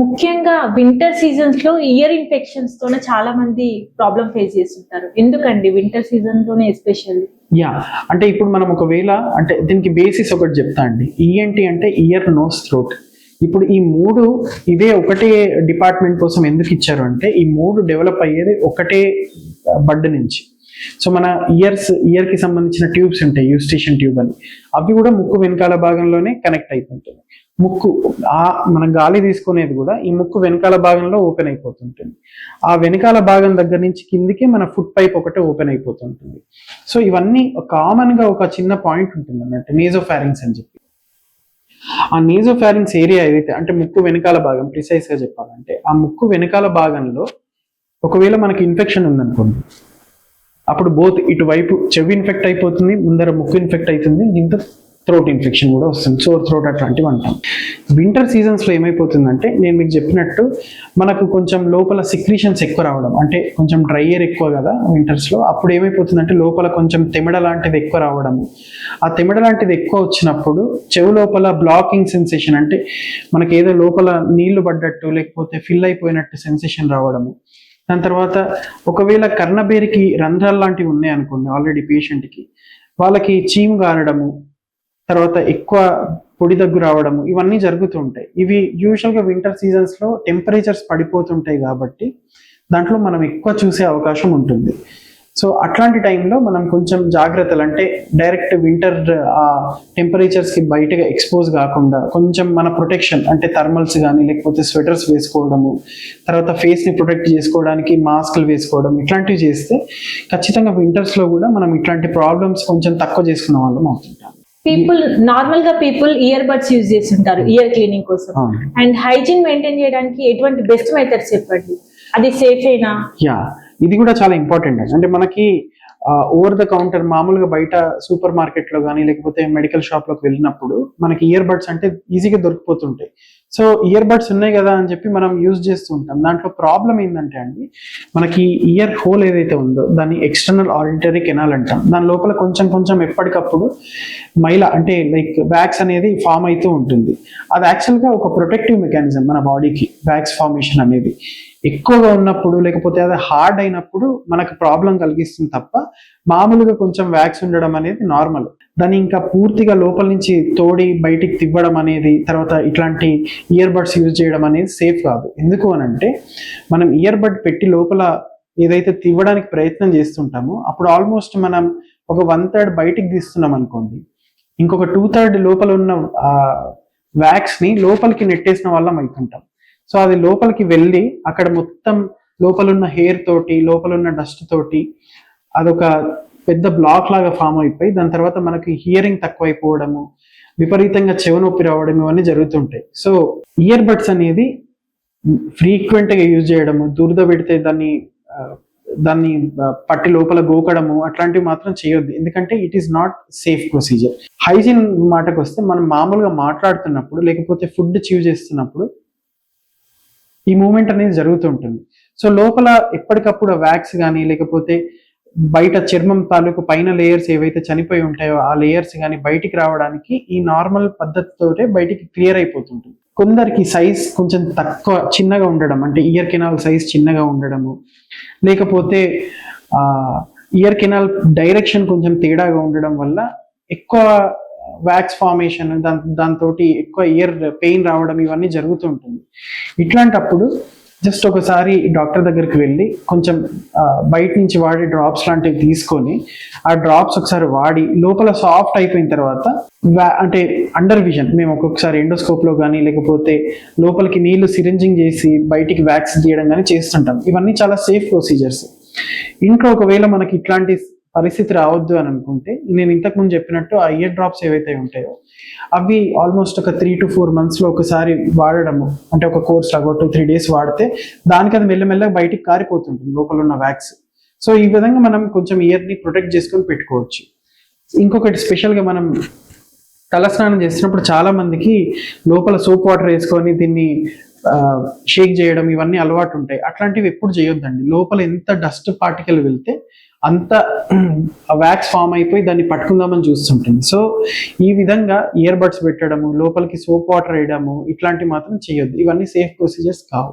ముఖ్యంగా winter సీజన్స్లో year infections తోనే చాలా మంది ప్రాబ్లం ఫేస్ చేస్తుంటారు. ఎందుకండి వింటర్ సీజన్లోనే ఎస్పెషల్లీ యా అంటే ఇప్పుడు మనం ఒకవేళ అంటే దీనికి బేసిస్ ఒకటి చెప్తా అండి. ఈఎన్టి అంటే ఇయర్ నోస్ థ్రోట్ ఇప్పుడు ఈ మూడు ఇదే ఒకటే డిపార్ట్మెంట్ కోసం ఎందుకు ఇచ్చారు అంటే ఈ మూడు డెవలప్ అయ్యేది ఒకటే బడ్ నుంచి. సో మన ఇయర్స్ ఇయర్కి సంబంధించిన ట్యూబ్స్ ఉంటాయి యూస్టేషన్ ట్యూబ్ అని. అవి కూడా ముక్కు వెనకాల భాగంలోనే కనెక్ట్ అయిపోతుంది ముక్కు ఆ మనం గాలి తీసుకునేది కూడా ఈ ముక్కు వెనకాల భాగంలో ఓపెన్ అయిపోతుంటుంది. ఆ వెనకాల భాగం దగ్గర నుంచి కిందికి మన ఫుట్ పైప్ ఒకటే ఓపెన్ అయిపోతుంటుంది. సో ఇవన్నీ కామన్గా ఒక చిన్న పాయింట్ ఉంటుంది అన్నట్టు నేజోఫారింగ్స్ అని చెప్పి. ఆ నేజో ఫ్యారింగ్స్ ఏరియా ఏదైతే అంటే ముక్కు వెనకాల భాగం ప్రిసైజ్గా చెప్పాలంటే ఆ ముక్కు వెనకాల భాగంలో ఒకవేళ మనకి ఇన్ఫెక్షన్ ఉందనుకోండి అప్పుడు బోత్ ఇటువైపు చెవి ఇన్ఫెక్ట్ అయిపోతుంది ముందర ముక్కు ఇన్ఫెక్ట్ అవుతుంది ఇంత థ్రోట్ ఇన్ఫెక్షన్ కూడా వస్తుంది. సోర్ థ్రోట్ అట్లాంటివి అంటాం. వింటర్ సీజన్స్లో ఏమైపోతుందంటే నేను మీకు చెప్పినట్టు మనకు కొంచెం లోపల సిక్రీషన్స్ ఎక్కువ రావడం. అంటే కొంచెం డ్రై ఎయిర్ ఎక్కువ కదా వింటర్స్లో అప్పుడు ఏమైపోతుందంటే లోపల కొంచెం తెమిడ లాంటిది ఎక్కువ రావడం ఆ తెమిడ లాంటిది ఎక్కువ వచ్చినప్పుడు చెవు లోపల బ్లాకింగ్ సెన్సేషన్ అంటే మనకి ఏదో లోపల నీళ్ళు పడ్డట్టు లేకపోతే ఫిల్ అయిపోయినట్టు సెన్సేషన్ రావడము. దాని తర్వాత ఒకవేళ కర్ణబేరికి రంధ్రాలు లాంటివి ఉన్నాయి అనుకోండి ఆల్రెడీ పేషెంట్కి వాళ్ళకి చీము గారడము తర్వాత ఎక్కువ పొడి దగ్గు రావడము ఇవన్నీ జరుగుతూ ఉంటాయి ఇవి యూజువల్గా వింటర్ సీజన్స్లో టెంపరేచర్స్ పడిపోతుంటాయి కాబట్టి దాంట్లో మనం ఎక్కువ చూసే అవకాశం ఉంటుంది. సో అట్లాంటి టైంలో మనం కొంచెం జాగ్రత్తలు అంటే డైరెక్ట్ వింటర్ ఆ టెంపరేచర్స్కి బయటగా ఎక్స్పోజ్ కాకుండా కొంచెం మన ప్రొటెక్షన్ అంటే థర్మల్స్ కానీ లేకపోతే స్వెటర్స్ వేసుకోవడము తర్వాత ఫేస్ని ప్రొటెక్ట్ చేసుకోవడానికి మాస్క్లు వేసుకోవడం ఇట్లాంటివి చేస్తే ఖచ్చితంగా వింటర్స్లో కూడా మనం ఇట్లాంటి ప్రాబ్లమ్స్ కొంచెం తక్కువ చేసుకున్న వాళ్ళం అవుతుంటాం. పీపుల్ నార్మల్గా పీపుల్ ఇయర్ బడ్స్ యూజ్ చేస్తుంటారు ఇయర్ క్లీనింగ్ కోసం. అండ్ హైజీన్ మెయింటైన్ చేయడానికి ఎటువంటి బెస్ట్ మెథడ్స్ చెప్పండి? అది సేఫ్ అయినా యా ఇది కూడా చాలా ఇంపార్టెంట్ అంటే మనకి ఓవర్ ద కౌంటర్ మామూలుగా బయట సూపర్ మార్కెట్లో కానీ లేకపోతే మెడికల్ షాప్లోకి వెళ్ళినప్పుడు మనకి ఇయర్ బడ్స్ అంటే ఈజీగా దొరికిపోతుంటాయి. సో ఇయర్ బడ్స్ ఉన్నాయి కదా అని చెప్పి మనం యూజ్ చేస్తూ ఉంటాం. దాంట్లో ప్రాబ్లం ఏంటంటే అండి మనకి ఇయర్ హోల్ ఏదైతే ఉందో దాన్ని ఎక్స్టర్నల్ ఆడిటరీ కెనాల్ అంటాం. దాని లోపల కొంచెం కొంచెం ఎప్పటికప్పుడు మైల అంటే లైక్ వ్యాక్స్ అనేది ఫామ్ అవుతూ ఉంటుంది. అది యాక్చువల్గా ఒక ప్రొటెక్టివ్ మెకానిజం మన బాడీకి బ్యాగ్స్ ఫార్మేషన్ అనేది. ఎక్కువగా ఉన్నప్పుడు లేకపోతే అది హార్డ్ అయినప్పుడు మనకు ప్రాబ్లం కలిగిస్తుంది తప్ప మామూలుగా కొంచెం వ్యాక్స్ ఉండడం అనేది నార్మల్ దాన్ని ఇంకా పూర్తిగా లోపల నుంచి తోడి బయటికి తివ్వడం అనేది తర్వాత ఇట్లాంటి ఇయర్ బడ్స్ యూజ్ చేయడం అనేది సేఫ్ కాదు. ఎందుకు అని అంటే మనం ఇయర్ బడ్ పెట్టి లోపల ఏదైతే తివ్వడానికి ప్రయత్నం చేస్తుంటామో అప్పుడు ఆల్మోస్ట్ మనం ఒక వన్ థర్డ్ బయటికి తీస్తున్నాం అనుకోండి. ఇంకొక టూ థర్డ్ లోపల ఉన్న వ్యాక్స్ని లోపలికి నెట్టేసిన వాళ్ళం అవుతుంటాం సో అది లోపలికి వెళ్ళి అక్కడ మొత్తం లోపల ఉన్న హెయిర్ తోటి లోపల ఉన్న డస్ట్ తోటి అదొక పెద్ద బ్లాక్ లాగా ఫామ్ అయిపోయి దాని తర్వాత మనకి హియరింగ్ తక్కువైపోవడము విపరీతంగా చెవి నొప్పి రావడం ఇవన్నీ జరుగుతుంటాయి. సో ఇయర్ బడ్స్ అనేది ఫ్రీక్వెంట్గా యూజ్ చేయడము దురద పెడితే దాన్ని దాన్ని పట్టి లోపల గోకడము అట్లాంటివి మాత్రం చేయొద్దు. ఎందుకంటే it is not safe procedure hygiene మాటకు వస్తే మనం మామూలుగా మాట్లాడుతున్నప్పుడు లేకపోతే ఫుడ్ చీవ్ చేస్తున్నప్పుడు ఈ మూమెంట్ అనేది జరుగుతుంటుంది సో లోపల ఎప్పటికప్పుడు వ్యాక్స్ కానీ లేకపోతే బయట చర్మం తాలూకు పైన లేయర్స్ ఏవైతే చనిపోయి ఉంటాయో ఆ లేయర్స్ కానీ బయటికి రావడానికి ఈ నార్మల్ పద్ధతితోటే బయటికి క్లియర్ అయిపోతుంటుంది. కొందరికి సైజ్ కొంచెం తక్కువ చిన్నగా ఉండడం అంటే ఇయర్ కెనాల్ సైజ్ చిన్నగా ఉండడము లేకపోతే ఆ ఇయర్ కెనాల్ డైరెక్షన్ కొంచెం తేడాగా ఉండడం వల్ల ఎక్కువ వ్యాక్స్ ఫార్మేషన్ దాని దాంతో ఎక్కువ ఇయర్ పెయిన్ రావడం ఇవన్నీ జరుగుతుంటుంది ఇట్లాంటప్పుడు జస్ట్ ఒకసారి డాక్టర్ దగ్గరికి వెళ్ళి కొంచెం బయట నుంచి వాడే డ్రాప్స్ లాంటివి తీసుకొని ఆ డ్రాప్స్ ఒకసారి వాడి లోపల సాఫ్ట్ అయిపోయిన తర్వాత అంటే అండర్ విజన్ మేము ఒక్కొక్కసారి ఎండోస్కోప్లో కానీ లేకపోతే లోపలికి నీళ్ళు సిరింజింగ్ చేసి బయటికి వ్యాక్స్ తీయడం కానీ చేస్తుంటాం. ఇవన్నీ చాలా సేఫ్ ప్రొసీజర్స్ ఇంట్లో ఒకవేళ మనకి ఇట్లాంటి పరిస్థితి రావద్దు అని అనుకుంటే నేను ఇంతకు ముందు చెప్పినట్టు ఆ ఇయర్ డ్రాప్స్ ఏవైతే ఉంటాయో అవి ఆల్మోస్ట్ ఒక త్రీ టు ఫోర్ మంత్స్లో ఒకసారి వాడడము అంటే ఒక కోర్స్ లాగా టూ త్రీ డేస్ వాడితే దానికి అది మెల్లమెల్లగా బయటికి కారిపోతుంటుంది లోపల ఉన్న వ్యాక్స్ సో ఈ విధంగా మనం కొంచెం ఇయర్ని ప్రొటెక్ట్ చేసుకొని పెట్టుకోవచ్చు. ఇంకొకటి స్పెషల్గా మనం తలస్నానం చేసినప్పుడు చాలా మందికి లోపల సోప్ వాటర్ వేసుకొని దీన్ని షేక్ చేయడం ఇవన్నీ అలవాటు ఉంటాయి. అట్లాంటివి ఎప్పుడు చేయొద్దండి. లోపల ఎంత డస్ట్ పార్టికల్ వెళ్తే అంత వ్యాక్స్ ఫామ్ అయిపోయి దాన్ని పట్టుకుందామని చూస్తుంటుంది. సో ఈ విధంగా ఇయర్ బడ్స్ పెట్టడము లోపలికి సోప్ వాటర్ వేయడము ఇట్లాంటివి మాత్రం చేయొద్దు. ఇవన్నీ సేఫ్ ప్రొసీజర్స్ కావు.